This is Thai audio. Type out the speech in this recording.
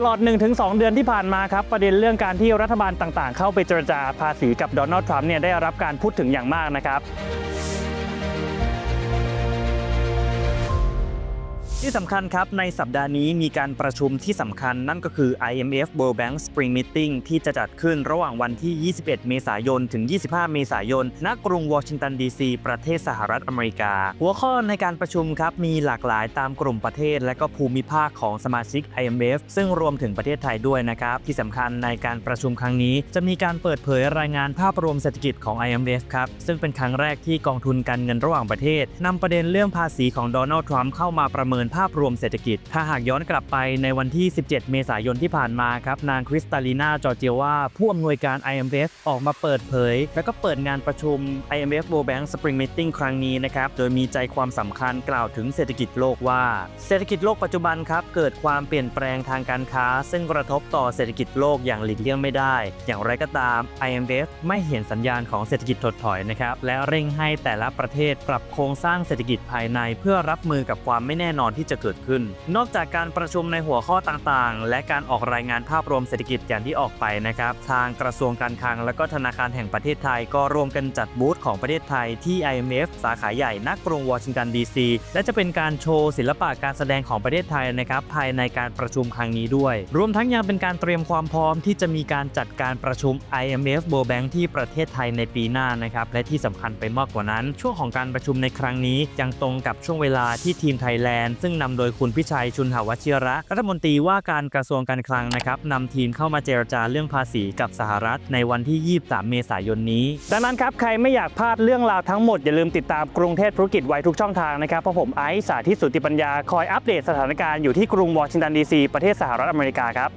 ตลอด 1-2 เดือนที่ผ่านมาครับประเด็นเรื่องการที่รัฐบาลต่างๆ เข้าไปเจรจาภาษีกับโดนัลด์ทรัมป์เนี่ยได้รับการพูดถึงอย่างมากนะครับ ที่สำคัญครับ ในสัปดาห์นี้มีการประชุมที่สำคัญนั่นก็คือ IMF World Bank Spring Meeting ที่จะจัดขึ้นระหว่างวันที่ 21 เมษายน ถึง 25 เมษายน ณ กรุงวอชิงตันดีซี ประเทศสหรัฐอเมริกา หัวข้อในการประชุมครับ มีหลากหลายตามกลุ่มประเทศ และก็ภูมิภาคของสมาชิก IMF ซึ่งรวมถึงประเทศไทยด้วยนะครับ ที่สำคัญในการประชุมครั้งนี้ จะมีการเปิดเผยรายงานภาพรวมเศรษฐกิจของ IMF ครับ ซึ่งเป็นครั้งแรกที่กองทุนการเงินระหว่างประเทศนำประเด็นเรื่องภาษีของโดนัลด์ทรัมป์เข้ามาประเมินภาพรวมเศรษฐกิจ ถ้าหากย้อนกลับไปในวันที่ 17 เมษายนที่ผ่านมาครับนางคริสตาลีนาจอร์เจียวาผู้อำนวยการ IMF ออกมาเปิดเผย แล้วก็เปิดงานประชุม IMF World Bank Spring Meeting ครั้งนี้นะครับโดยมีใจความสำคัญกล่าวถึงเศรษฐกิจโลกว่า เศรษฐกิจโลกปัจจุบันครับเกิดความเปลี่ยนแปลงทางการค้า ซึ่งกระทบต่อเศรษฐกิจโลกอย่างหลีกเลี่ยงไม่ได้ อย่างไรก็ตาม IMF ไม่เห็นสัญญาณของเศรษฐกิจถดถอยนะครับและเร่งให้แต่ละประเทศปรับโครงสร้างเศรษฐกิจภายใน เพื่อรับมือกับความไม่แน่นอนที่จะเกิดขึ้น นอกจากการประชุมในหัวข้อต่างๆ และการออกรายงานภาพรวมเศรษฐกิจอย่างที่ออกไปนะครับ ทางกระทรวงการคลังและก็ธนาคารแห่งประเทศไทย ก็ร่วมกันจัดบูธของประเทศไทยที่ IMF สาขาใหญ่ณกรุงวอชิงตันดีซีและจะเป็นการโชว์ศิลปะการแสดงของประเทศไทยนะครับภายในการประชุมครั้งนี้ด้วย รวมทั้งยังเป็นการเตรียมความพร้อมที่จะมีการจัดการประชุม IMF World Bank ที่ประเทศไทยในปีหน้านะครับและที่สำคัญไปมากกว่านั้น ช่วงของการประชุมในครั้งนี้ยังตรงกับช่วงเวลาที่ทีมไทยแลนด์ซึ่งนำโดยคุณพิชัยชุนหาวชิระ รัฐมนตรีว่าการกระทรวงการคลังนะครับนำทีมเข้ามาเจรจาเรื่องภาษีกับสหรัฐในวันที่ 23 เมษายนนี้ ดังนั้นครับ ใครไม่อยากพลาดเรื่องราวทั้งหมด อย่าลืมติดตามกรุงเทพธุรกิจไว้ทุกช่องทางนะครับ เพราะผมไอซ์สาธิตสุติปัญญา คอยอัปเดตสถานการณ์อยู่ที่กรุงวอชิงตันดีซีประเทศสหรัฐอเมริกาครับ